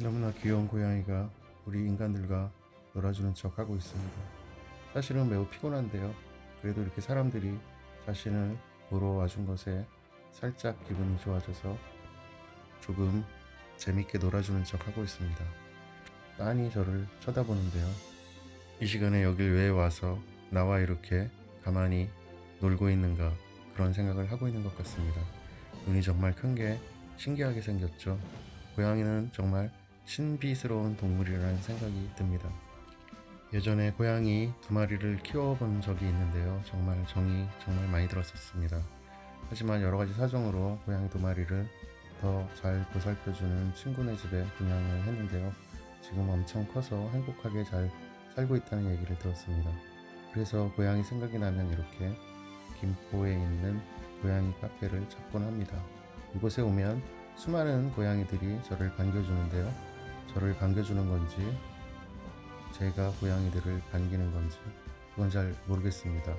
너무나 귀여운 고양이가 우리 인간들과 놀아주는 척 하고 있습니다. 사실은 매우 피곤한데요. 그래도 이렇게 사람들이 자신을 보러 와준 것에 살짝 기분이 좋아져서 조금 재밌게 놀아주는 척 하고 있습니다. 빤히 저를 쳐다보는데요. 이 시간에 여길 왜 와서 나와 이렇게 가만히 놀고 있는가 그런 생각을 하고 있는 것 같습니다. 눈이 정말 큰 게 신기하게 생겼죠. 고양이는 정말 신비스러운 동물이라는 생각이 듭니다. 예전에 고양이 두 마리를 키워본 적이 있는데요. 정말 정이 정말 많이 들었었습니다. 하지만 여러 가지 사정으로 고양이 두 마리를 더 잘 보살펴주는 친구네 집에 분양을 했는데요. 지금 엄청 커서 행복하게 잘 살고 있다는 얘기를 들었습니다. 그래서 고양이 생각이 나면 이렇게 김포에 있는 고양이 카페를 찾곤 합니다. 이곳에 오면 수많은 고양이들이 저를 반겨주는데요. 저를 반겨주는 건지 제가 고양이들을 반기는 건지 그건 잘 모르겠습니다.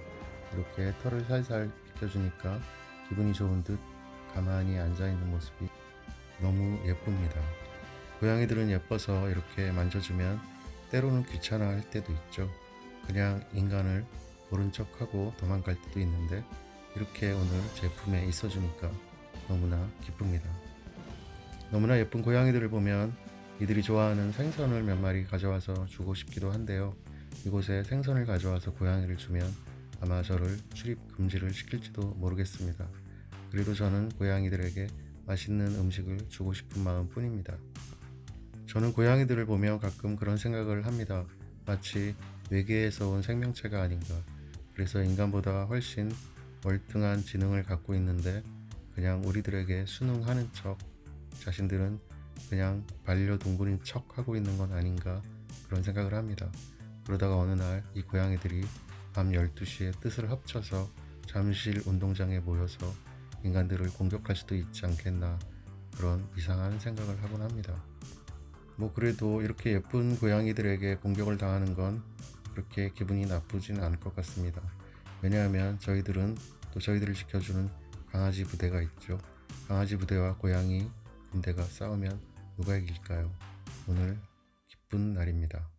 이렇게 털을 살살 비켜주니까 기분이 좋은 듯 가만히 앉아있는 모습이 너무 예쁩니다. 고양이들은 예뻐서 이렇게 만져주면 때로는 귀찮아 할 때도 있죠. 그냥 인간을 모른 척하고 도망갈 때도 있는데 이렇게 오늘 제품에 있어주니까 너무나 기쁩니다. 너무나 예쁜 고양이들을 보면 이들이 좋아하는 생선을 몇 마리 가져와서 주고 싶기도 한데요. 이곳에 생선을 가져와서 고양이를 주면 아마 저를 출입 금지를 시킬지도 모르겠습니다. 그래도 저는 고양이들에게 맛있는 음식을 주고 싶은 마음 뿐입니다. 저는 고양이들을 보며 가끔 그런 생각을 합니다. 마치 외계에서 온 생명체가 아닌가. 그래서 인간보다 훨씬 월등한 지능을 갖고 있는데 그냥 우리들에게 순응하는 척 자신들은 그냥 반려동물인 척 하고 있는 건 아닌가 그런 생각을 합니다. 그러다가 어느 날 이 고양이들이 밤 12시에 뜻을 합쳐서 잠실 운동장에 모여서 인간들을 공격할 수도 있지 않겠나 그런 이상한 생각을 하곤 합니다. 뭐 그래도 이렇게 예쁜 고양이들에게 공격을 당하는 건 그렇게 기분이 나쁘진 않을 것 같습니다. 왜냐하면 저희들은 또 저희들을 지켜주는 강아지 부대가 있죠. 강아지 부대와 고양이 군대가 싸우면 누가 이길까요? 오늘 기쁜 날입니다.